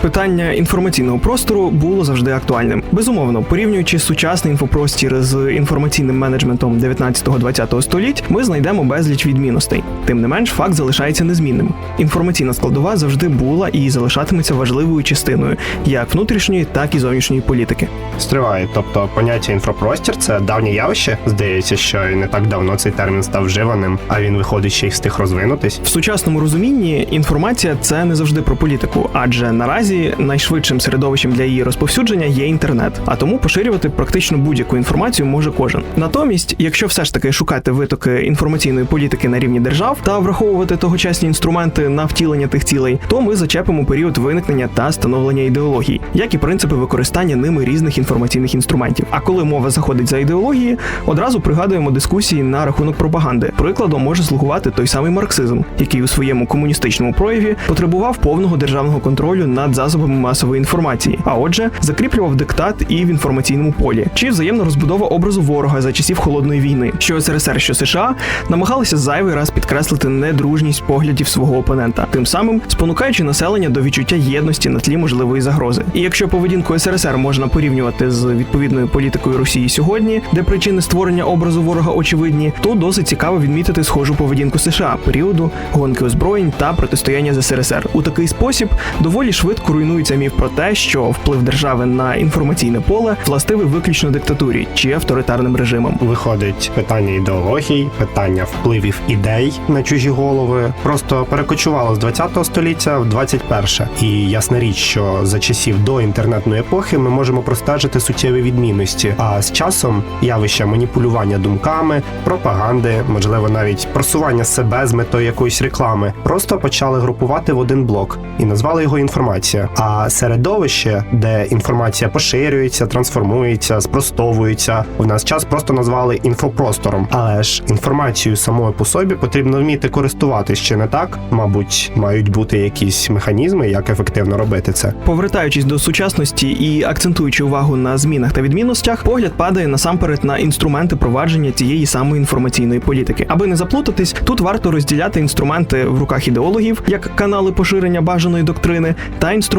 Питання інформаційного простору було завжди актуальним. Безумовно, порівнюючи сучасний інфопростір з інформаційним менеджментом 19-20 століть, ми знайдемо безліч відмінностей. Тим не менш, факт залишається незмінним. Інформаційна складова завжди була і залишатиметься важливою частиною як внутрішньої, так і зовнішньої політики. Стриває, тобто поняття інфопростір це давнє явище. Здається, що і не так давно цей термін став вживаним, а він виходить ще й встиг розвинутись. В сучасному розумінні інформація це не завжди про політику, адже наразі найшвидшим середовищем для її розповсюдження є інтернет, а тому поширювати практично будь-яку інформацію може кожен. Натомість, якщо все ж таки шукати витоки інформаційної політики на рівні держав та враховувати тогочасні інструменти на втілення тих цілей, то ми зачепимо період виникнення та становлення ідеології, як і принципи використання ними різних інформаційних інструментів. А коли мова заходить за ідеології, одразу пригадуємо дискусії на рахунок пропаганди. Прикладом може слугувати той самий марксизм, який у своєму комуністичному прояві потребував повного державного контролю над засобами масової інформації, а отже, закріплював диктат і в інформаційному полі, чи взаємна розбудова образу ворога за часів холодної війни, що СРСР, що США намагалися зайвий раз підкреслити недружність поглядів свого опонента, тим самим спонукаючи населення до відчуття єдності на тлі можливої загрози. І якщо поведінку СРСР можна порівнювати з відповідною політикою Росії сьогодні, де причини створення образу ворога очевидні, то досить цікаво відмітити схожу поведінку США періоду гонки озброєнь та протистояння з СРСР. У такий спосіб доволі швидко руйнується міф про те, що вплив держави на інформаційне поле властивий виключно диктатурі чи авторитарним режимам. Виходить питання ідеологій, питання впливів ідей на чужі голови. Просто перекочувало з 20 століття в 21. І ясна річ, що за часів до інтернетної епохи ми можемо простежити суттєві відмінності. А з часом явища маніпулювання думками, пропаганди, можливо, навіть просування себе з метою якоїсь реклами, просто почали групувати в один блок і назвали його інформація. А середовище, де інформація поширюється, трансформується, спростовується, у нас час просто назвали інфопростором. Але ж інформацією самою по собі потрібно вміти користуватись чи не так? Мабуть, мають бути якісь механізми, як ефективно робити це. Повертаючись до сучасності і акцентуючи увагу на змінах та відмінностях, погляд падає насамперед на інструменти провадження цієї самої інформаційної політики. Аби не заплутатись, тут варто розділяти інструменти в руках ідеологів, як канали поширення бажаної доктрини, та інструменти,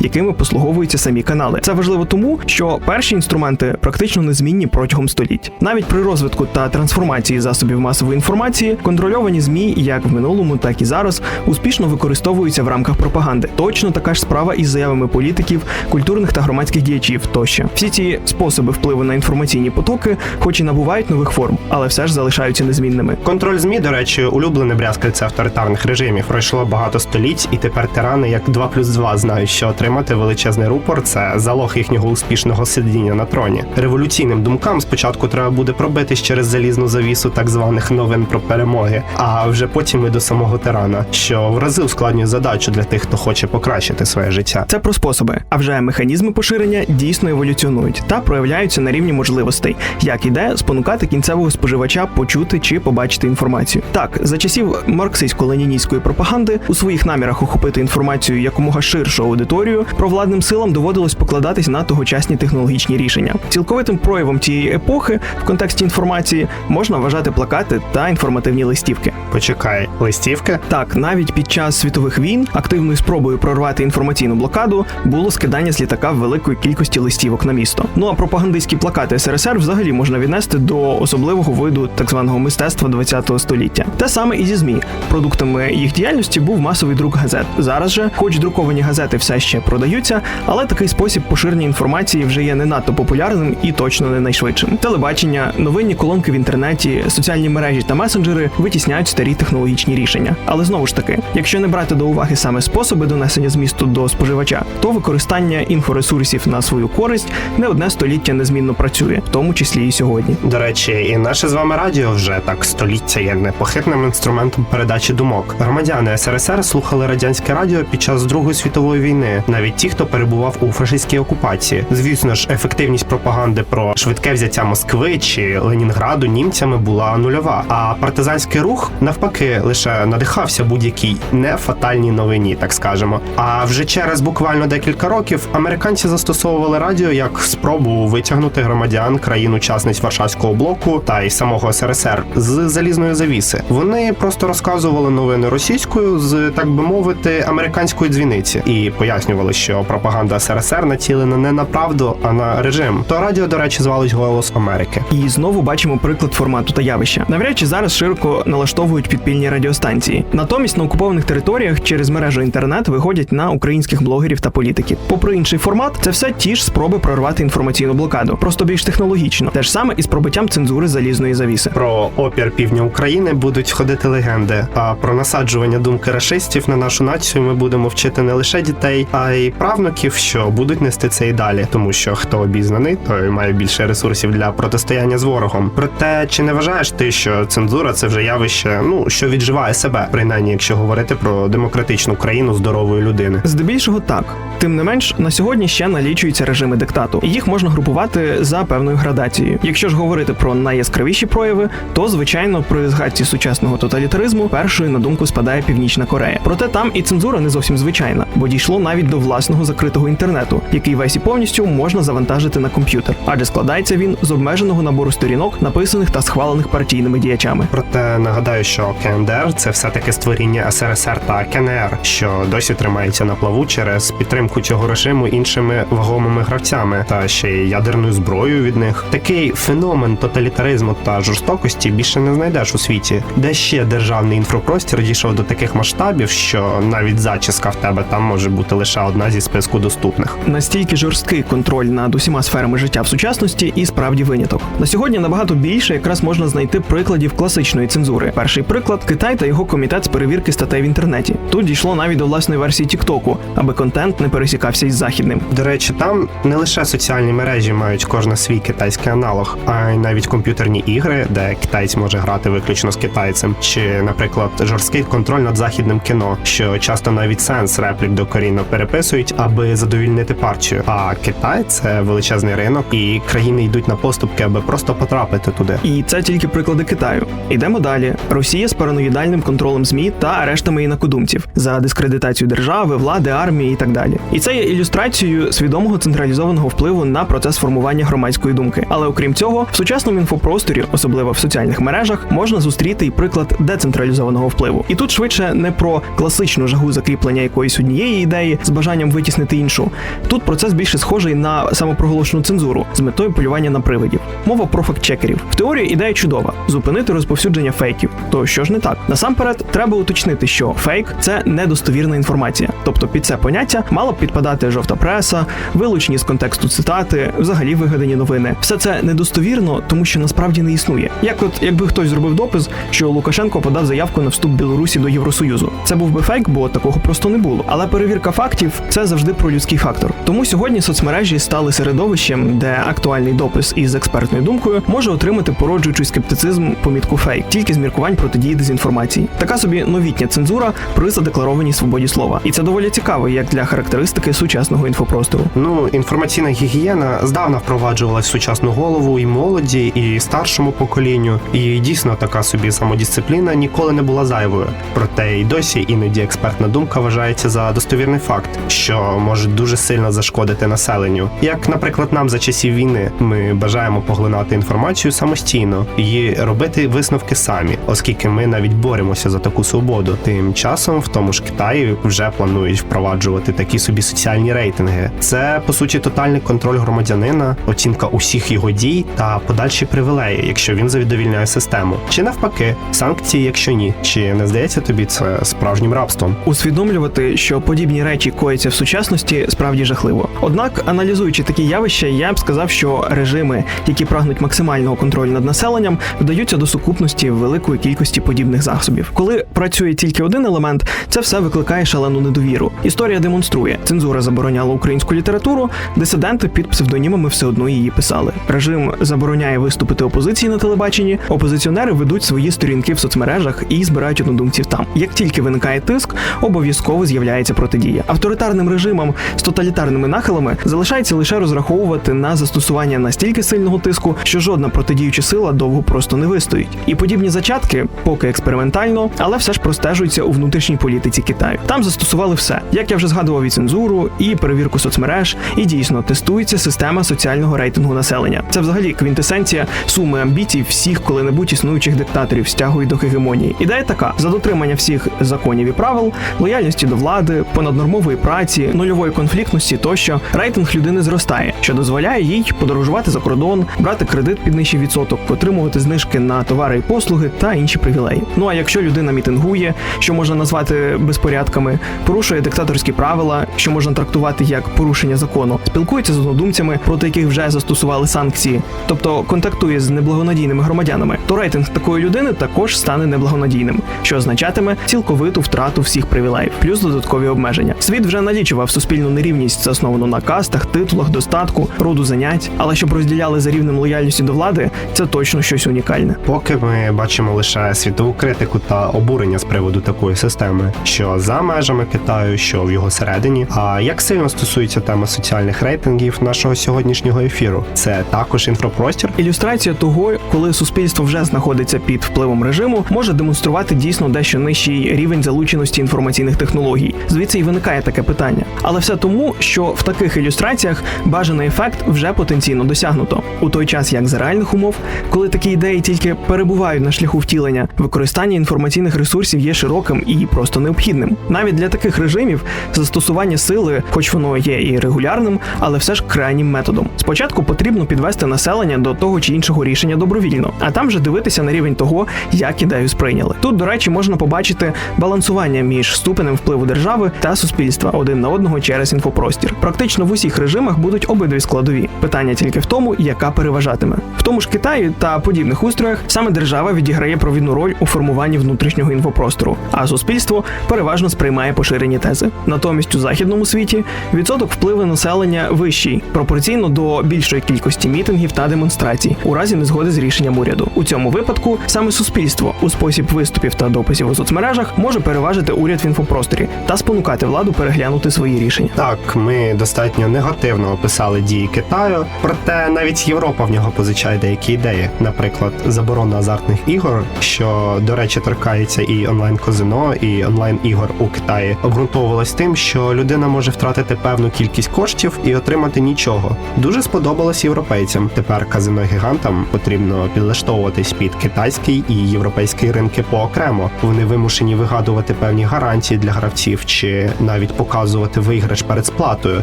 якими послуговуються самі канали. Це важливо тому, що перші інструменти практично незмінні протягом століть. Навіть при розвитку та трансформації засобів масової інформації контрольовані змі, як в минулому, так і зараз, успішно використовуються в рамках пропаганди. Точно така ж справа із заявами політиків, культурних та громадських діячів тощо. Всі ці способи впливу на інформаційні потоки, хоч і набувають нових форм, але все ж залишаються незмінними. Контроль змі, до речі, улюблене брязкальце авторитарних режимів. Пройшло багато століть, і тепер тирани як 2 плюс 2 знають, що отримати величезний рупор це залог їхнього успішного сидіння на троні. Революційним думкам спочатку треба буде пробитись через залізну завісу так званих новин про перемоги, а вже потім і до самого тирана, що в рази ускладнює задачу для тих, хто хоче покращити своє життя. Це про способи. А вже механізми поширення дійсно еволюціонують та проявляються на рівні можливостей, як іде спонукати кінцевого споживача почути чи побачити інформацію. Так, за часів марксистсько-леніністської пропаганди у своїх намірах охопити інформацію якомога ширшу аудиторію, провладним силам доводилось покладатись на тогочасні технологічні рішення. Цілковитим проявом цієї епохи в контексті інформації можна вважати плакати та інформативні листівки. Почекай, листівки? Так, навіть під час світових війн активною спробою прорвати інформаційну блокаду було скидання з літака великої кількості листівок на місто. Ну а пропагандистські плакати СРСР взагалі можна віднести до особливого виду так званого мистецтва ХХ століття. Те саме і зі змі. Продуктами їх діяльності був масовий друк газет. Зараз же, хоч друковані газети все ще продаються, але такий спосіб поширення інформації вже є не надто популярним і точно не найшвидшим. Телебачення, новинні колонки в інтернеті, соціальні мережі та месенджери витісняють старі технологічні рішення. Але знову ж таки, якщо не брати до уваги саме способи донесення змісту до споживача, то використання інфоресурсів на свою користь не одне століття незмінно працює, в тому числі і сьогодні. До речі, і наше з вами радіо вже так століття є непохитним інструментом передачі думок. Громадяни СРСР слухали радянське радіо під час Другої світової світової війни, навіть ті, хто перебував у фашистській окупації. Звісно ж, ефективність пропаганди про швидке взяття Москви чи Ленінграду німцями була нульова. А партизанський рух навпаки лише надихався будь-якій нефатальній новині, так скажемо. А вже через буквально декілька років американці застосовували радіо як спробу витягнути громадян країн-учасниць Варшавського блоку та й самого СРСР з залізної завіси. Вони просто розказували новини російською з так би мовити американської дзвіниці і пояснювали, що пропаганда СРСР націлена не на правду, а на режим. То радіо, до речі, звалось Голос Америки. І знову бачимо приклад формату та явища. Навряд чи зараз широко налаштовують підпільні радіостанції. Натомість на окупованих територіях через мережу інтернет виходять на українських блогерів та політиків. Попри інший формат, це все ті ж спроби прорвати інформаційну блокаду, просто більш технологічно. Те ж саме із пробиттям цензури залізної завіси. Про опір півдня України будуть ходити легенди. А про насаджування думки рашистів на нашу націю ми будемо вчити не лише дітей, а й правнуків, що будуть нести це і далі, тому що хто обізнаний, той має більше ресурсів для протистояння з ворогом. Проте чи не вважаєш ти, що цензура це вже явище, ну що відживає себе, принаймні, якщо говорити про демократичну країну здорової людини? Здебільшого так. Тим не менш, на сьогодні ще налічуються режими диктату, і їх можна групувати за певною градацією. Якщо ж говорити про найяскравіші прояви, то звичайно при згадці сучасного тоталітаризму першою на думку спадає Північна Корея. Проте там і цензура не зовсім звичайна, бо дійшло навіть до власного закритого інтернету, який весь і повністю можна завантажити на комп'ютер, адже складається він з обмеженого набору сторінок, написаних та схвалених партійними діячами. Проте нагадаю, що КНДР це все таки створіння СРСР та КНР, що досі тримається на плаву через підтримку цього режиму іншими вагомими гравцями та ще й ядерною зброєю від них. Такий феномен тоталітаризму та жорстокості більше не знайдеш у світі, де ще державний інфопростір дійшов до таких масштабів, що навіть зачіска в тебе там може бути лише одна зі списку доступних. Настільки жорсткий контроль над усіма сферами життя в сучасності і справді виняток. На сьогодні набагато більше якраз можна знайти прикладів класичної цензури. Перший приклад Китай та його комітет з перевірки статей в інтернеті. Тут дійшло навіть до власної версії Тіктоку, аби контент не пересікався із західним. До речі, там не лише соціальні мережі мають кожна свій китайський аналог, а й навіть комп'ютерні ігри, де китаєць може грати виключно з китайцем, чи, наприклад, жорсткий контроль над західним кіно, що часто навіть сенс реплік докорінно переписують, аби задовільнити партію. А Китай це величезний ринок, і країни йдуть на поступки, аби просто потрапити туди. І це тільки приклади Китаю. Йдемо далі. Росія з параноїдальним контролем ЗМІ та арештами інакодумців за дискредитацію держави, влади, армії і так далі. І це є ілюстрацією свідомого централізованого впливу на процес формування громадської думки. Але окрім цього, в сучасному інфопросторі, особливо в соціальних мережах, можна зустріти і приклад децентралізованого впливу. І тут швидше не про класичну жагу закріплення якоїсь однієї ідеї з бажанням витіснити іншу. Тут процес більше схожий на самопроголошену цензуру з метою полювання на привидів. Мова про фактчекерів. В теорії ідея чудова зупинити розповсюдження фейків. То що ж не так? Насамперед, треба уточнити, що фейк це недостовірна інформація. Тобто під це поняття мала б підпадати жовта преса, вилучені з контексту цитати, взагалі вигадані новини. Все це недостовірно, тому що насправді не існує. Як от якби хтось зробив допис, що Лукашенко подав заявку на вступ Білорусі до Євросоюзу. Це був би фейк, бо такого просто не було. Але перевірка фактів це завжди про людський фактор. Тому сьогодні соцмережі стали середовищем, де актуальний допис із експертною думкою може отримати породжуючий скептицизм помітку фейк, тільки з міркувань протидії дезінформації. Така собі новітня цензура при задекларованій свободі слова. І це доволі цікаво, як для характеристики сучасного інфопростору. Ну, інформаційна гігієна здавна впроваджувалась в сучасну голову і молоді, і старшому поколінню. І дійсно така собі самодисципліна ніколи не була зайвою. Проте й досі іноді експертна думка вважається за достовірний факт, що може дуже сильно зашкодити населенню. Як, наприклад, нам за часів війни ми бажаємо поглинати інформацію самостійно і робити висновки самі, оскільки ми навіть боремося за таку свободу. Тим часом в тому ж Китаї вже планують впроваджувати такі собі соціальні рейтинги. Це по суті тотальний контроль громадянина, оцінка усіх його дій та подальші привілеї, якщо він задовільняє систему, чи навпаки, санкції, якщо ні. Чи не здається тобі це справжнім рабством? Усвідомлювати, що подібні речі кояться в сучасності, справді жахливо. Однак, аналізуючи такі явища, я б сказав, що режими, які прагнуть максимального контролю над населенням, вдаються до сукупності великої кількості подібних засобів. Коли працює тільки один елемент, це все викликає шалену недовіру. Історія демонструє, цензура забороняла українську літературу, дисиденти під псевдонімами все одно її писали. Режим забороняє виступити опозиції на телебаченні. Опозиціонери ведуть свої сторінки в соцмережах і збирають однодумців там. Як тільки виникає тиск, обов'язково з'являється протидія. Протидія. Авторитарним режимам з тоталітарними нахилами залишається лише розраховувати на застосування настільки сильного тиску, що жодна протидіюча сила довго просто не вистоїть. І подібні зачатки, поки експериментально, але все ж простежуються у внутрішній політиці Китаю. Там застосували все. Як я вже згадував, і цензуру, і перевірку соцмереж, і дійсно тестується система соціального рейтингу населення. Це взагалі квінтесенція суми амбіцій всіх коли-небудь існуючих диктаторів з тягою до гегемонії. Ідея така: за дотримання всіх законів і правил, лояльності до влади, понаднормової праці, нульової конфліктності тощо рейтинг людини зростає, що дозволяє їй подорожувати за кордон, брати кредит під нижчий відсоток, отримувати знижки на товари і послуги та інші привілеї. Ну а якщо людина мітингує, що можна назвати безпорядками, порушує диктаторські правила, що можна трактувати як порушення закону, спілкується з однодумцями, проти яких вже застосували санкції, тобто контактує з неблагонадійними громадянами, то рейтинг такої людини також стане неблагонадійним, що означатиме цілковиту втрату всіх привілеїв, плюс додаткові обмеження. Світ вже налічував суспільну нерівність, засновану на кастах, титулах, достатку, роду занять, але щоб розділяли за рівнем лояльності до влади, це точно щось унікальне. Поки ми бачимо лише світову критику та обурення з приводу такої системи, що за межами Китаю, що в його середині. А як сильно стосується тема соціальних рейтингів нашого сьогоднішнього ефіру, це також інфопростір. Ілюстрація того, коли суспільство вже знаходиться під впливом режиму, може демонструвати дійсно дещо нижчий рівень залученості інформаційних технологій. Звідси і виникає таке питання. Але все тому, що в таких ілюстраціях бажаний ефект вже потенційно досягнуто. У той час, як за реальних умов, коли такі ідеї тільки перебувають на шляху втілення, використання інформаційних ресурсів є широким і просто необхідним. Навіть для таких режимів застосування сили, хоч воно є і регулярним, але все ж крайнім методом. Спочатку потрібно підвести населення до того чи іншого рішення добровільно, а там вже дивитися на рівень того, як ідею сприйняли. Тут, до речі, можна побачити балансування між ступенем впливу держави та суспільства один на одного через інфопростір. Практично в усіх режимах будуть обидві складові. Питання тільки в тому, яка переважатиме. В тому ж Китаї та подібних устроях саме держава відіграє провідну роль у формуванні внутрішнього інфопростору, а суспільство переважно сприймає поширені тези. Натомість у західному світі відсоток впливу населення вищий пропорційно до більшої кількості мітингів та демонстрацій у разі незгоди з рішенням уряду. У цьому випадку саме суспільство у спосіб виступів та дописів у соцмережах може переважити уряд в інфопросторі та спонукати владу переглянути свої рішення. Так, ми достатньо негативно описали дії Китаю, проте навіть Європа в нього позичає деякі ідеї, наприклад, заборона азартних ігор, що до речі торкається і онлайн казино, і онлайн ігор у Китаї, обґрунтовувалась тим, що людина може втратити певну кількість коштів і отримати нічого. Дуже сподобалось європейцям. Тепер казино гігантам потрібно підлаштовуватись під китайський і європейський ринки поокремо. Вони вимушені вигадувати певні гарантії для гравців чи навіть показувати виграш перед сплатою,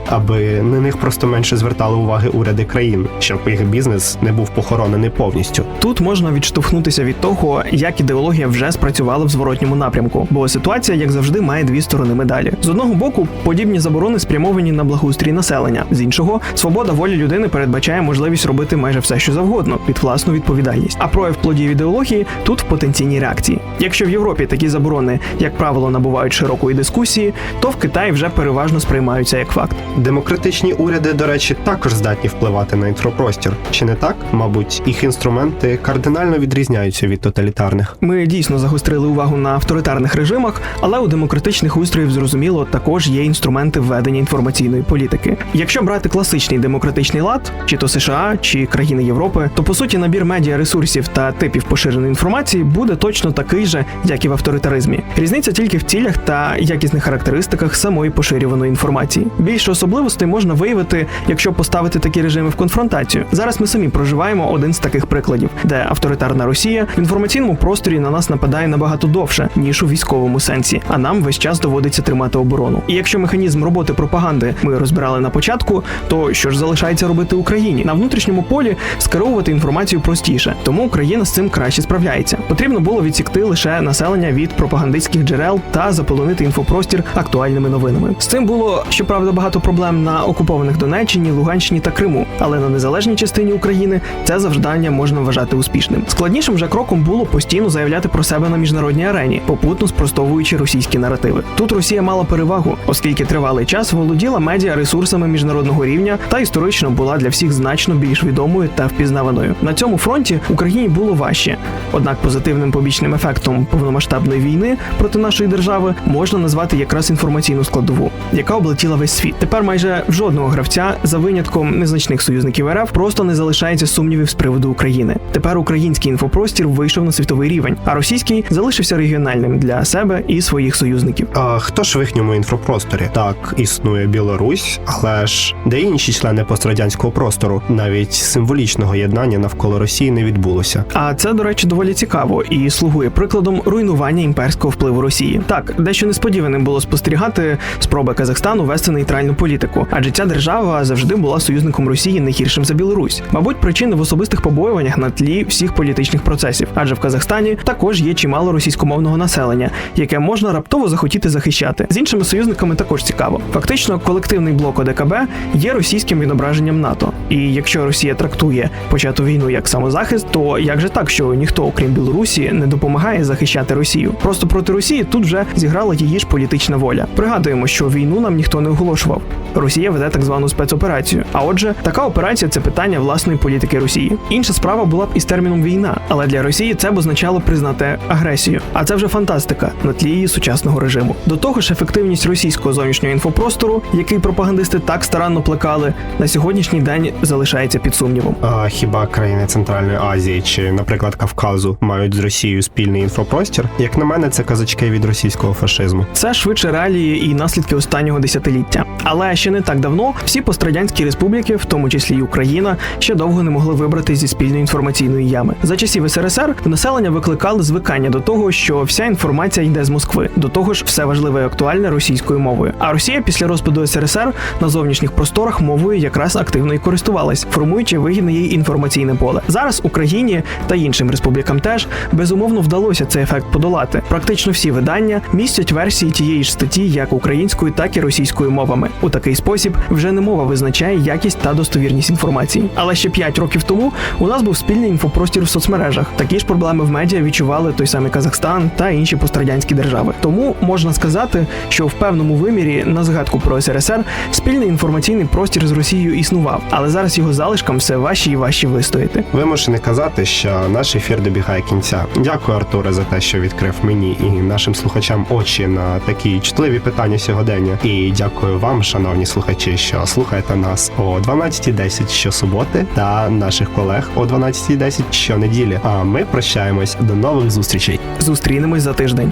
аби на них просто менше звертали уваги уряди країн, щоб їх бізнес не був похоронений повністю. Тут можна відштовхнутися від того, як ідеологія вже спрацювала в зворотньому напрямку, бо ситуація, як завжди, має дві сторони медалі. З одного боку, подібні заборони спрямовані на благоустрій населення. З іншого, свобода волі людини передбачає можливість робити майже все, що завгодно, під власну відповідальність. А прояв плодів ідеології тут в потенційній реакції. Якщо в Європі такі заборони, як правило, набувають широкої дискусії, то в Китаї вже переважно сприймаються як факт. Демократичні уряди, до речі, також здатні впливати на інфопростір. Чи не так? Мабуть, їх інструменти кардинально відрізняються від тоталітарних. Ми дійсно загострили увагу на авторитарних режимах, але у демократичних устроїв зрозуміло також є інструменти введення інформаційної політики. Якщо брати класичний демократичний лад, чи то США, чи країни Європи, то по суті набір медіа ресурсів та типів поширеної інформації буде точно такий же, як і в авторитаризмі. Різниця тільки в цілях та якісних характеристиках самої поширюваної інформації. Більше особливостей можна виявити, якщо поставити такі режими в конфронтацію. Зараз ми самі проживаємо один з таких прикладів, де авторитарна Росія в інформаційному просторі на нас нападає набагато довше, ніж у військовому сенсі, а нам весь час доводиться тримати оборону. І якщо механізм роботи пропаганди ми розбирали на початку, то що ж залишається робити Україні на внутрішньому полі скеровувати інформацію простіше, тому Україна з цим краще справляється. Потрібно було відсікти лише населення від пропагандистських джерел та заполонити інфопростір актуальними новинами. З цим було щоправда багато проблем на окупованих Донеччині, Луганщині та Криму, але на незалежній частині України це завдання можна вважати успішним. Складнішим же кроком було постійно заявляти про себе на міжнародній арені, попутно спростовуючи російські наративи. Тут Росія мала перевагу, оскільки тривалий час володіла медіа ресурсами міжнародного рівня та історично була для всіх значно більш відомою та впізнаваною. На цьому фронті Україні було важче. Однак позитивним побічним ефектом повномасштабної війни проти нашої держави можна назвати якраз інформаційну складову, яка облетіла весь світ. Тепер майже в жодного гравця, за винятком незначних союзників РФ, просто не залишається сумнівів з приводу України. Тепер український інфопростір вийшов на світовий рівень, а російський залишився регіональним для себе і своїх союзників. А хто ж в їхньому інфопросторі? Так, існує Білорусь, але ж де інші члени пострадянського простору? Навіть символічного єднання навколо Росії не відбулося. А це, до речі, доволі цікаво і слугує прикладом руйнування імперського впливу Росії. Так, дещо несподіваним було спостерігати спроби Казахстану вести нейтральну політику, адже ця держава завжди була союзником Росії не гіршим за Білорусь. Мабуть, причини в особистих побоюваннях на тлі всіх політичних процесів, адже в Казахстані також є чимало російськомовного населення, яке можна раптово захотіти захищати. З іншими союзниками також цікаво. Фактично, колективний блок ОДКБ є російським відображенням НАТО. І якщо Росія трактує почату війну як самозахист, то як же так, що ніхто, окрім Білорусі, не допомагає захищати Росію? Просто проти Росії тут вже зіграла її ж політична воля. Пригадуємо, що війну нам ніхто не оголошував. Росія веде так звану спецоперацію. А отже, така операція це питання власної політики Росії. Інша справа була б із терміном війна, але для Росії це б означало признати агресію. А це вже фантастика на тлі її сучасного режиму. До того ж, ефективність російського зовнішнього інфопростору, який пропагандисти так старанно плекали, на сьогоднішній день залишається під сумнівом. А хіба країни Центральної Азії чи, наприклад, Кавказу мають з Росією спільний інфопростір? Як на мене, це казачки від російського фашизму. Це швидше реалії і наслідки останнього десятиліття. Але ще не так давно всі пострадянські республіки, в тому числі й Україна, ще довго не могли вибрати зі спільної інформаційної ями. За часів СРСР в населення викликали звикання до того, що вся інформація йде з Москви. До того ж, все важливе і актуальне російською мовою. А Росія після розпаду СРСР на зовнішніх просторах мовою якраз активно і користувалась, формуючи вигідне їй інформаційне поле. Зараз Україні та іншим республікам теж безумовно вдалося цей ефект подолати. Практично всі видання містять версії тієї ж статті як українською, так і російською мовами. У такий спосіб вже не мова визначає якість та достовірність інформації. Але ще 5 років тому у нас був спільний інфопростір в соцмережах. Такі ж проблеми в медіа відчували той самий Казахстан та інші пострадянські держави. Тому можна сказати, що в певному вимірі на згадку про СРСР спільний інформаційний простір з Росією існував, але зараз його залишкам все важче і важче вистояти. Вимушений казати, що наш ефір добігає кінця. Дякую, Артуре, за те, що відкрив мені і нашим слухачам очі на такі чутливі питання сьогодення. І дякую вам, шановні слухачі, що слухаєте нас о 12.10 щосуботи та наших колег о 12.10 щонеділі. А ми прощаємось до нових зустрічей. Зустрінемось за тиждень.